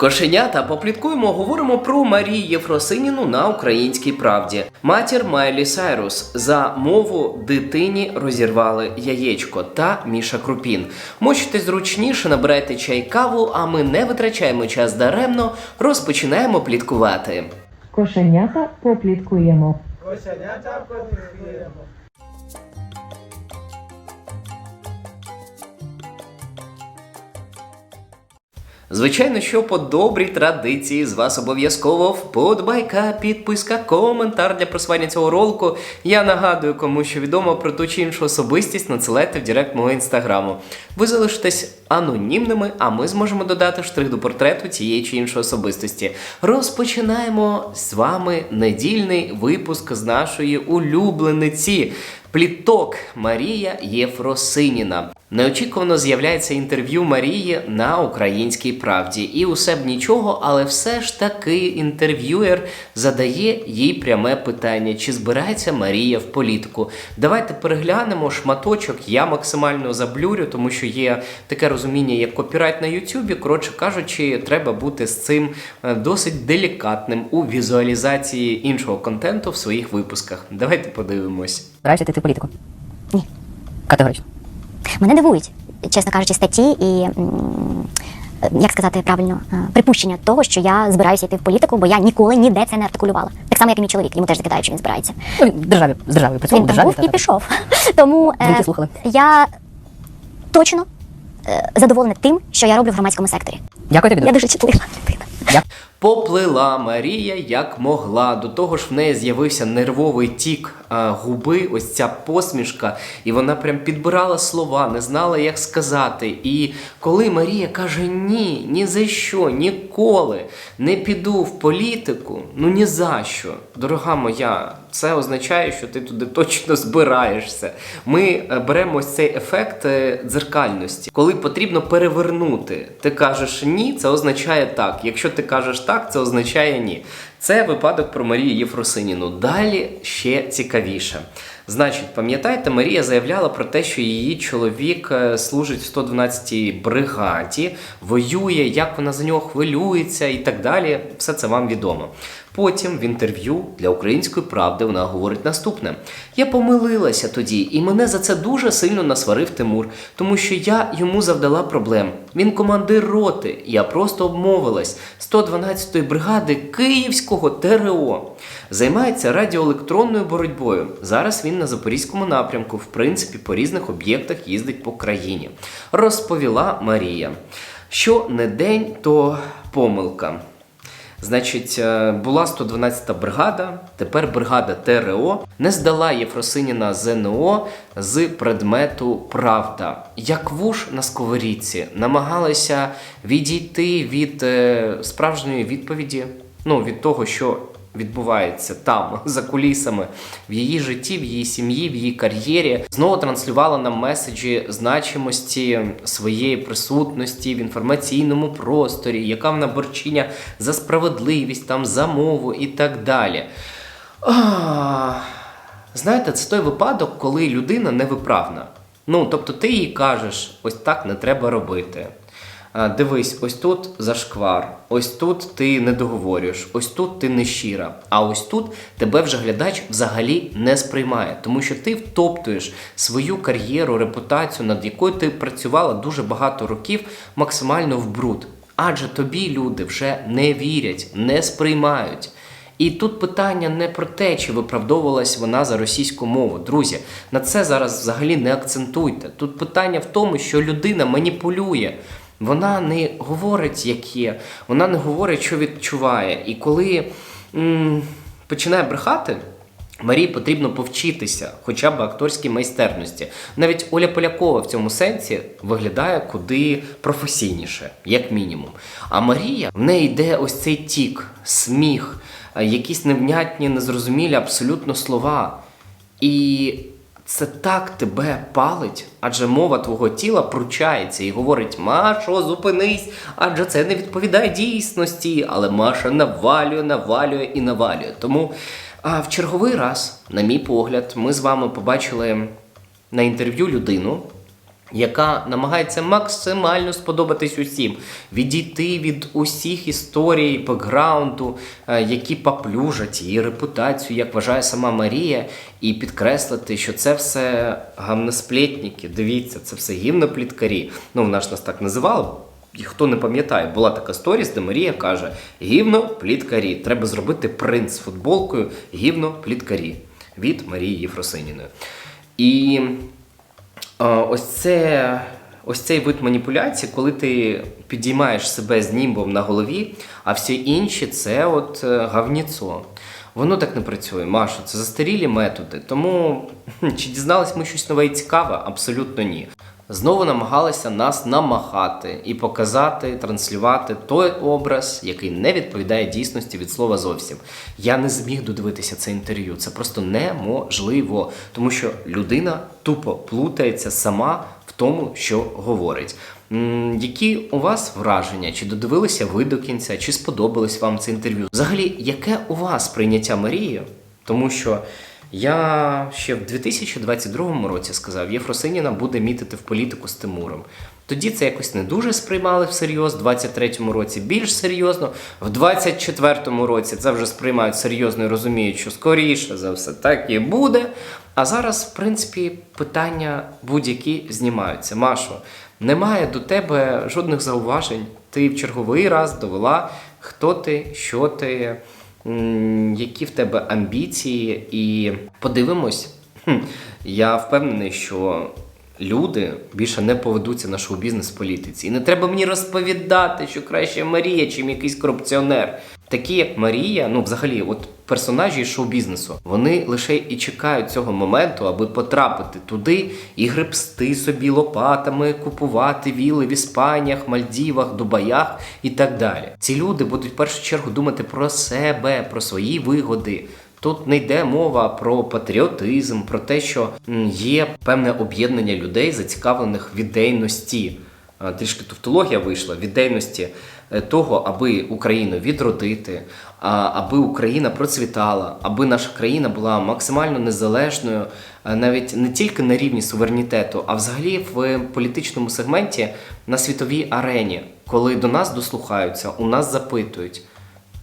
Кошенята, попліткуємо, говоримо про Марію Єфросиніну на українській правді. Матір Майлі Сайрус за мову дитині розірвали яєчко та Міша Крупін. Мочте зручніше, набирайте чай каву, а ми не витрачаємо час даремно, розпочинаємо пліткувати. Кошенята попліткуємо. Кошенята попліткуємо. Звичайно, що по добрій традиції з вас обов'язково вподобайка, підписка, коментар для просування цього ролику. Я нагадую, кому що відомо про ту чи іншу особистість, надсилайте в директ мого інстаграму. Ви залишитесь анонімними, а ми зможемо додати штрих до портрету цієї чи іншої особистості. Розпочинаємо з вами недільний випуск з нашої улюблениці. Пліток Марія Єфросиніна. Неочікувано з'являється інтерв'ю Марії на українській правді. І усе б нічого, але все ж таки інтерв'юер задає їй пряме питання: чи збирається Марія в політику? Давайте переглянемо шматочок. Я максимально заблюрю, тому що є таке розуміння, як копірайт на Ютубі. Коротше кажучи, треба бути з цим е, досить делікатним у візуалізації іншого контенту в своїх випусках. Давайте подивимось. Збираюся йти в політику? Ні. Категорично. Мене дивують, чесно кажучи, статті і як сказати правильно, е, припущення того, що я збираюся йти в політику, бо я ніколи ніде це не артикулювала. Так само, як і мій чоловік, йому теж закидають, що він збирається. Ну, державі, з державою працював, Він там державі. був і та-та-та. пішов. Тому е, я точно е, задоволена тим, що я роблю в громадському секторі. Дякую тобі. Я дуже. дуже чутлива людина. Поплила Марія як могла. До того ж, в неї з'явився нервовий тік а, губи, ось ця посмішка, і вона прям підбирала слова, не знала, як сказати. І коли Марія каже: ні, ні за що, ніколи не піду в політику, ну ні за що. Дорога моя, це означає, що ти туди точно збираєшся. Ми е, беремо ось цей ефект е, дзеркальності, коли потрібно перевернути. Ти кажеш ні, це означає так. Якщо ти кажеш так, це означає ні. Це випадок про Марію Єфросиніну. Далі ще цікавіше. Значить, пам'ятаєте, Марія заявляла про те, що її чоловік е, служить в 112-й бригаді, воює, як вона за нього хвилюється і так далі. Все це вам відомо. Потім в інтерв'ю для української правди вона говорить наступне: я помилилася тоді, і мене за це дуже сильно насварив Тимур, тому що я йому завдала проблем. Він командир роти. Я просто обмовилась 112-ї бригади Київського ТРО. Займається радіоелектронною боротьбою. Зараз він на запорізькому напрямку, в принципі, по різних об'єктах їздить по країні. Розповіла Марія. Що не день, то помилка. Значить, е, була 112-та бригада, тепер бригада ТРО не здала Єфросиніна ЗНО з предмету Правда. Як вуш на сковорідці намагалися відійти від е, справжньої відповіді, ну від того, що відбувається там за кулісами в її житті, в її сім'ї, в її кар'єрі. Знову транслювала нам меседжі значимості своєї присутності в інформаційному просторі, яка вона борчиня за справедливість, там за мову і так далі. А, знаєте, це той випадок, коли людина невиправна. Ну, тобто ти їй кажеш, ось так не треба робити. Дивись, ось тут зашквар, ось тут ти не договорюєш, ось тут ти не щира, а ось тут тебе вже глядач взагалі не сприймає, тому що ти втоптуєш свою кар'єру, репутацію, над якою ти працювала дуже багато років, максимально в бруд. Адже тобі люди вже не вірять, не сприймають. І тут питання не про те, чи виправдовувалась вона за російську мову. Друзі, на це зараз взагалі не акцентуйте. Тут питання в тому, що людина маніпулює. Вона не говорить, як є, вона не говорить, що відчуває. І коли м, починає брехати, Марії потрібно повчитися хоча б акторській майстерності. Навіть Оля Полякова в цьому сенсі виглядає куди професійніше, як мінімум. А Марія в неї йде ось цей тік, сміх, якісь невнятні, незрозумілі абсолютно слова. І це так тебе палить, адже мова твого тіла пручається і говорить: Машо, зупинись, адже це не відповідає дійсності. Але Маша навалює, навалює і навалює. Тому а, в черговий раз, на мій погляд, ми з вами побачили на інтерв'ю людину, яка намагається максимально сподобатись усім, відійти від усіх історій, бекграунду, е, які поплюжать її репутацію, як вважає сама Марія, і підкреслити, що це все гамносплетники. Дивіться, це все гімнопліткарі. Ну, вона ж нас так називала. І хто не пам'ятає, була така сторіс, де Марія каже: гівно пліткарі. Треба зробити принт з футболкою гівно пліткарі від Марії Єфросиніної. І ось це. Ось цей вид маніпуляції, коли ти підіймаєш себе з німбом на голові, а всі інші це от е, гавніцо. Воно так не працює, Маша, це застарілі методи. Тому чи дізналися ми щось нове і цікаве? Абсолютно ні. Знову намагалися нас намахати і показати, транслювати той образ, який не відповідає дійсності від слова зовсім. Я не зміг додивитися це інтерв'ю. Це просто неможливо, тому що людина тупо плутається сама в тому, що говорить. Які у вас враження? Чи додивилися ви до кінця, чи сподобалось вам це інтерв'ю? Взагалі, яке у вас прийняття Марії? Тому що я ще в 2022 році сказав, Єфросиніна буде мітити в політику з Тимуром. Тоді це якось не дуже сприймали всерйоз, в 23-му році більш серйозно, в 24-му році це вже сприймають серйозно і розуміють, що скоріше за все так і буде. А зараз, в принципі, питання будь-які знімаються. Машо, немає до тебе жодних зауважень. Ти в черговий раз довела, хто ти, що ти, які в тебе амбіції, і подивимось. Я впевнений, що люди більше не поведуться на шоу-бізнес в політиці. І не треба мені розповідати, що краще Марія, чим якийсь корупціонер. Такі, Марія, ну взагалі, от персонажі шоу-бізнесу, вони лише і чекають цього моменту, аби потрапити туди і гребсти собі лопатами, купувати віли в Іспаніях, Мальдівах, Дубаях і так далі. Ці люди будуть в першу чергу думати про себе, про свої вигоди. Тут не йде мова про патріотизм, про те, що є певне об'єднання людей, зацікавлених в ідейності. Трішки тавтологія вийшла в ідейності того, аби Україну відродити, аби Україна процвітала, аби наша країна була максимально незалежною, е, навіть не тільки на рівні суверенітету, а взагалі в політичному сегменті на світовій арені, коли до нас дослухаються, у нас запитують.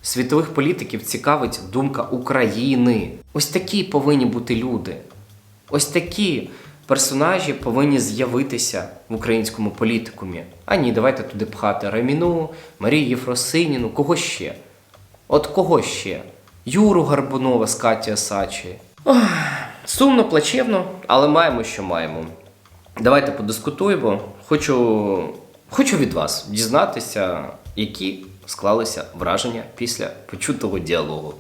Світових політиків цікавить думка України. Ось такі повинні бути люди. Ось такі персонажі повинні з'явитися в українському політикумі. А ні, давайте туди пхати Раміну, Марію Єфросиніну, кого ще? От кого ще? Юру Гарбунова з Каті Осачі. Ох, сумно, плачевно, але маємо, що маємо. Давайте подискутуємо. Хочу, хочу від вас дізнатися, які склалися враження після почутого діалогу.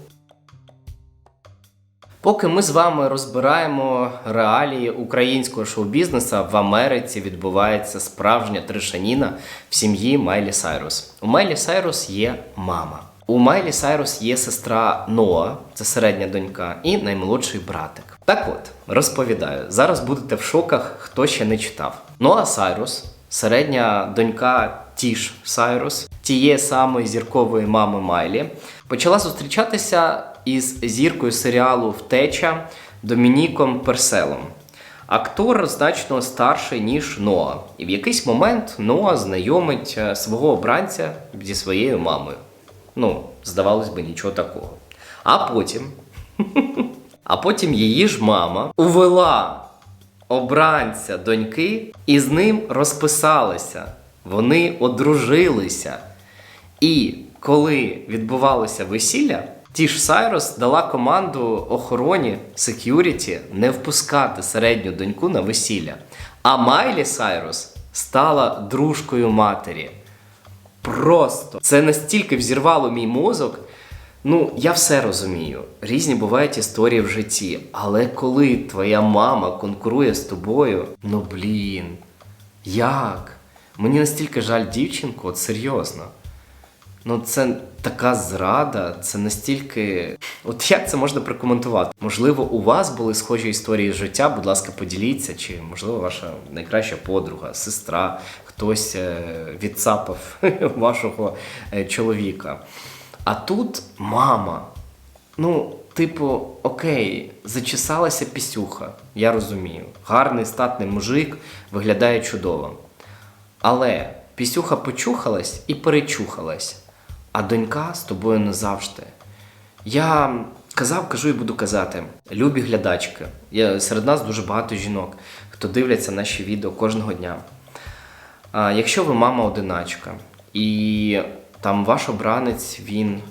Поки ми з вами розбираємо реалії українського шоу-бізнесу, в Америці відбувається справжня тришаніна в сім'ї Майлі Сайрус. У Майлі Сайрус є мама. У Майлі Сайрус є сестра Ноа, це середня донька, і наймолодший братик. Так от, розповідаю, зараз будете в шоках, хто ще не читав. Ноа Сайрус, середня донька Тіш Сайрус, тієї самої зіркової мами Майлі, почала зустрічатися із зіркою серіалу Втеча Домініком Перселом. Актор значно старший, ніж Ноа. І в якийсь момент Ноа знайомить е, свого обранця зі своєю мамою. Ну, здавалось би, нічого такого. А потім, а потім її ж мама увела обранця доньки і з ним розписалися. Вони одружилися. І коли відбувалося весілля, Тіш Сайрус дала команду охороні секюріті не впускати середню доньку на весілля. А Майлі Сайрус стала дружкою матері. Просто це настільки взірвало мій мозок. Ну, я все розумію. Різні бувають історії в житті. Але коли твоя мама конкурує з тобою, ну блін, як? Мені настільки жаль дівчинку, от серйозно. Ну, це така зрада, це настільки. От як це можна прокоментувати? Можливо, у вас були схожі історії життя, будь ласка, поділіться, чи можливо ваша найкраща подруга, сестра, хтось е, відцапав вашого е, чоловіка. А тут мама. Ну, типу, окей, зачесалася пісюха, я розумію. Гарний статний мужик виглядає чудово. Але пісюха почухалась і перечухалась, а донька з тобою не завжди. Я казав, кажу і буду казати: любі глядачки. Я, серед нас дуже багато жінок, хто дивляться наші відео кожного дня. А, якщо ви мама одиначка, і там ваш обранець він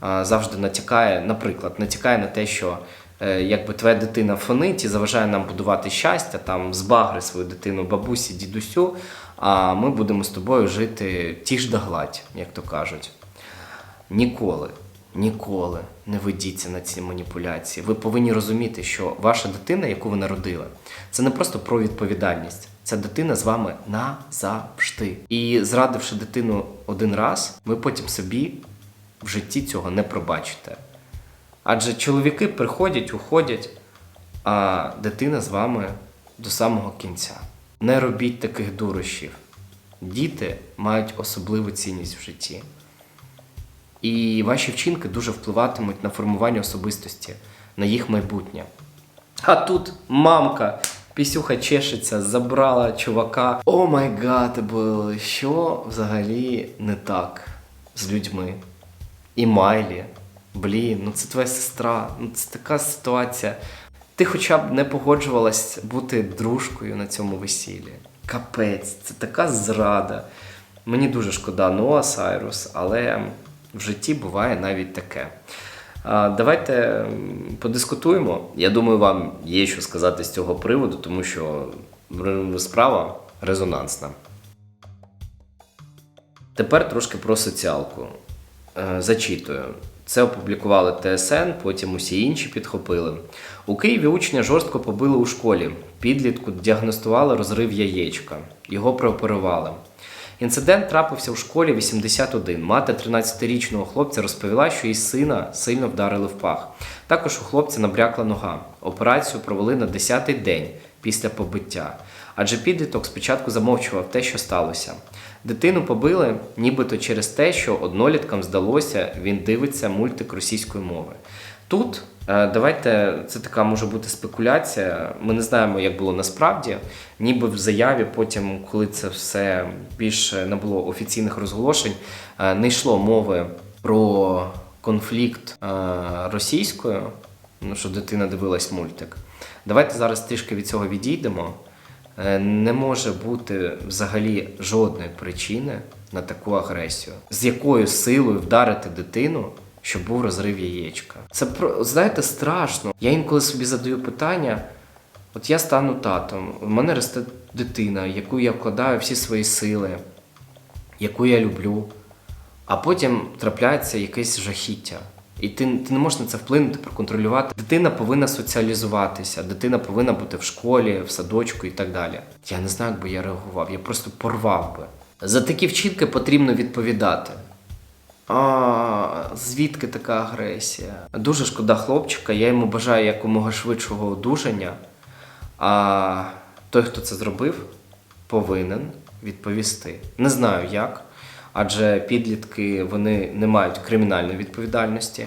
а, завжди натякає, наприклад, натякає на те, що е, якби твоя дитина фонить і заважає нам будувати щастя, там збагри свою дитину бабусі, дідусю, а ми будемо з тобою жити тіж да гладь, як то кажуть. Ніколи, ніколи не ведіться на ці маніпуляції. Ви повинні розуміти, що ваша дитина, яку ви народили, це не просто про відповідальність. Ця дитина з вами назавжди. І зрадивши дитину один раз, ви потім собі в житті цього не пробачите. Адже чоловіки приходять, уходять, а дитина з вами до самого кінця. Не робіть таких дурощів. Діти мають особливу цінність в житті. І ваші вчинки дуже впливатимуть на формування особистості, на їх майбутнє. А тут мамка, пісюха чешеться, забрала чувака. О май гад, що взагалі не так з людьми? І Майлі, блін, ну це твоя сестра, ну це така ситуація. Ти хоча б не погоджувалась бути дружкою на цьому весіллі. Капець, це така зрада. Мені дуже шкода Ноа Сайрус, але в житті буває навіть таке. Давайте подискутуємо. Я думаю, вам є що сказати з цього приводу, тому що справа резонансна. Тепер трошки про соціалку. Е, Зачитую. Це опублікували ТСН, потім усі інші підхопили. У Києві учня жорстко побили у школі. Підлітку діагностували розрив яєчка. Його прооперували. Інцидент трапився в школі 81. Мати 13-річного хлопця розповіла, що її сина сильно вдарили в пах. Також у хлопця набрякла нога. Операцію провели на 10-й день після побиття. Адже підліток спочатку замовчував те, що сталося. Дитину побили, нібито через те, що одноліткам здалося, він дивиться мультик російської мови. Тут е, давайте це така може бути спекуляція. Ми не знаємо, як було насправді. Ніби в заяві, потім, коли це все більше не було офіційних розголошень, е, не йшло мови про конфлікт е, російською, ну що дитина дивилась мультик. Давайте зараз трішки від цього відійдемо. Не може бути взагалі жодної причини на таку агресію. З якою силою вдарити дитину, щоб був розрив яєчка? Це про знаєте страшно. Я інколи собі задаю питання: от я стану татом, в мене росте дитина, яку я вкладаю всі свої сили, яку я люблю, а потім трапляється якесь жахіття. І ти, ти не можеш на це вплинути, проконтролювати. Дитина повинна соціалізуватися, дитина повинна бути в школі, в садочку і так далі. Я не знаю, як би я реагував, я просто порвав би. За такі вчинки потрібно відповідати. А звідки така агресія? Дуже шкода хлопчика, я йому бажаю якомога швидшого одужання. А той, хто це зробив, повинен відповісти. Не знаю як, адже підлітки вони не мають кримінальної відповідальності,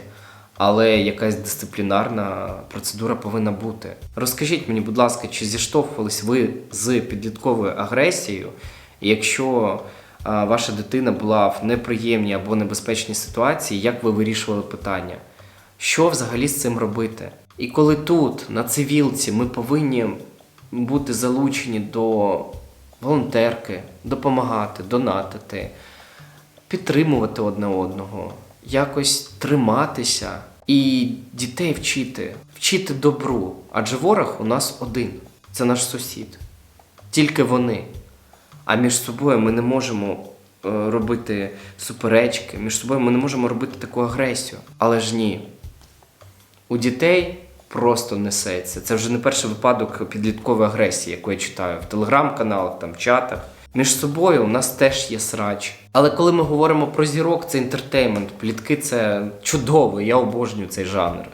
але якась дисциплінарна процедура повинна бути. Розкажіть мені, будь ласка, чи зіштовхувались ви з підлітковою агресією? Якщо ваша дитина була в неприємній або небезпечній ситуації, як ви вирішували питання? Що взагалі з цим робити? І коли тут, на цивілці, ми повинні бути залучені до волонтерки, допомагати, донатити, підтримувати одне одного, якось триматися і дітей вчити, вчити добру. Адже ворог у нас один це наш сусід. Тільки вони. А між собою ми не можемо е, робити суперечки, між собою ми не можемо робити таку агресію. Але ж ні. У дітей просто несеться. Це вже не перший випадок підліткової агресії, яку я читаю в телеграм-каналах, там в чатах. Між собою у нас теж є срач. Але коли ми говоримо про зірок, це інтертеймент. Плітки це чудово, я обожнюю цей жанр.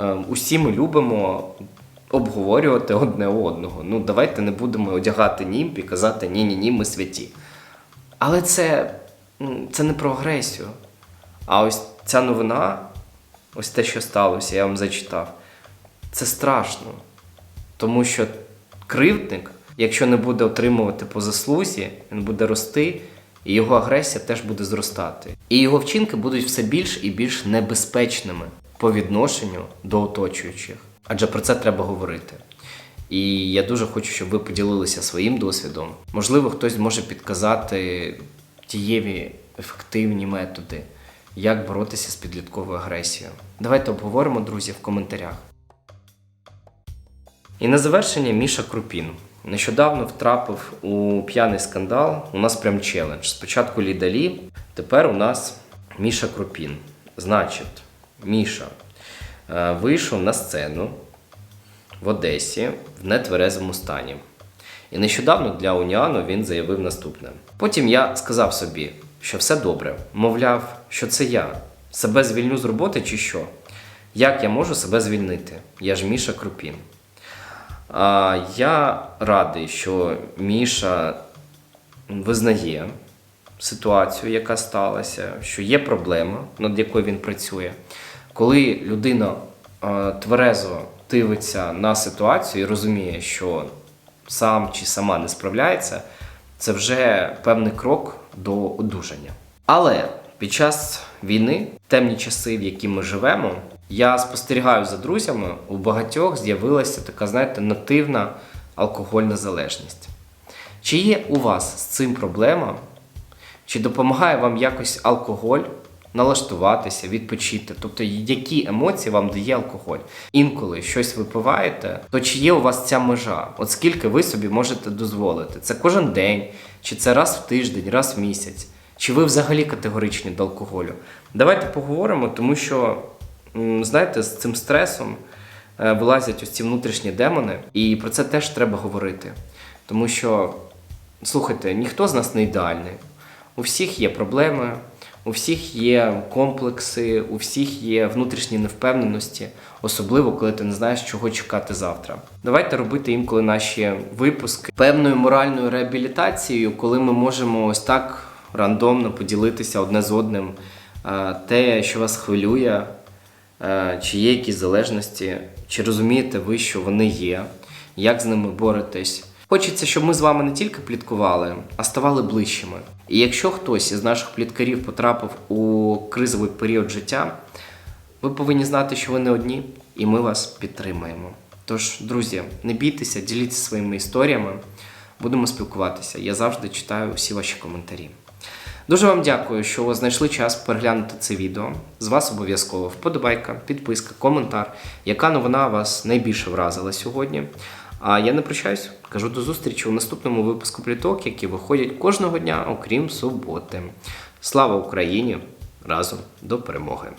Е, Усі ми любимо обговорювати одне одного. Ну, давайте не будемо одягати німб і казати ні-ні ні, ми святі. Але це, це не про агресію. А ось ця новина ось те, що сталося, я вам зачитав. Це страшно. Тому що кривдник, якщо не буде отримувати по заслузі, він буде рости, і його агресія теж буде зростати. І його вчинки будуть все більш і більш небезпечними по відношенню до оточуючих. Адже про це треба говорити. І я дуже хочу, щоб ви поділилися своїм досвідом. Можливо, хтось зможе підказати дієві ефективні методи, як боротися з підлітковою агресією. Давайте обговоримо, друзі, в коментарях. І на завершення Міша Крупін. Нещодавно втрапив у п'яний скандал. У нас прям челендж. Спочатку Лідалі, тепер у нас Міша Крупін. Значить, Міша вийшов на сцену в Одесі в нетверезому стані. І нещодавно для Уніану він заявив наступне. Потім я сказав собі, що все добре, мовляв, що це я. Себе звільню з роботи чи що? Як я можу себе звільнити? Я ж Міша Крупін. А, я радий, що Міша визнає ситуацію, яка сталася, що є проблема, над якою він працює. Коли людина е, тверезо дивиться на ситуацію і розуміє, що сам чи сама не справляється, це вже певний крок до одужання. Але під час війни, темні часи, в які ми живемо, я спостерігаю за друзями, у багатьох з'явилася така, знаєте, нативна алкогольна залежність. Чи є у вас з цим проблема? Чи допомагає вам якось алкоголь налаштуватися, відпочити? Тобто, які емоції вам дає алкоголь? Інколи щось випиваєте, то чи є у вас ця межа? От скільки ви собі можете дозволити? Це кожен день, чи це раз в тиждень, раз в місяць? Чи ви взагалі категоричні до алкоголю? Давайте поговоримо, тому що, знаєте, з цим стресом е, вилазять ось ці внутрішні демони, і про це теж треба говорити. Тому що, слухайте, ніхто з нас не ідеальний. У всіх є проблеми, у всіх є комплекси, у всіх є внутрішні невпевненості, особливо коли ти не знаєш, чого чекати завтра. Давайте робити інколи наші випуски певною моральною реабілітацією, коли ми можемо ось так рандомно поділитися одне з одним е, те, що вас хвилює, е, чи є якісь залежності, чи розумієте ви, що вони є, як з ними боретесь. Хочеться, щоб ми з вами не тільки пліткували, а ставали ближчими. І якщо хтось із наших пліткарів потрапив у кризовий період життя, ви повинні знати, що ви не одні, і ми вас підтримуємо. Тож, друзі, не бійтеся, діліться своїми історіями. Будемо спілкуватися. Я завжди читаю всі ваші коментарі. Дуже вам дякую, що знайшли час переглянути це відео. З вас обов'язково вподобайка, підписка, коментар, яка новина вас найбільше вразила сьогодні. А я не прощаюсь, кажу до зустрічі у наступному випуску пліток, які виходять кожного дня, окрім суботи. Слава Україні! Разом до перемоги!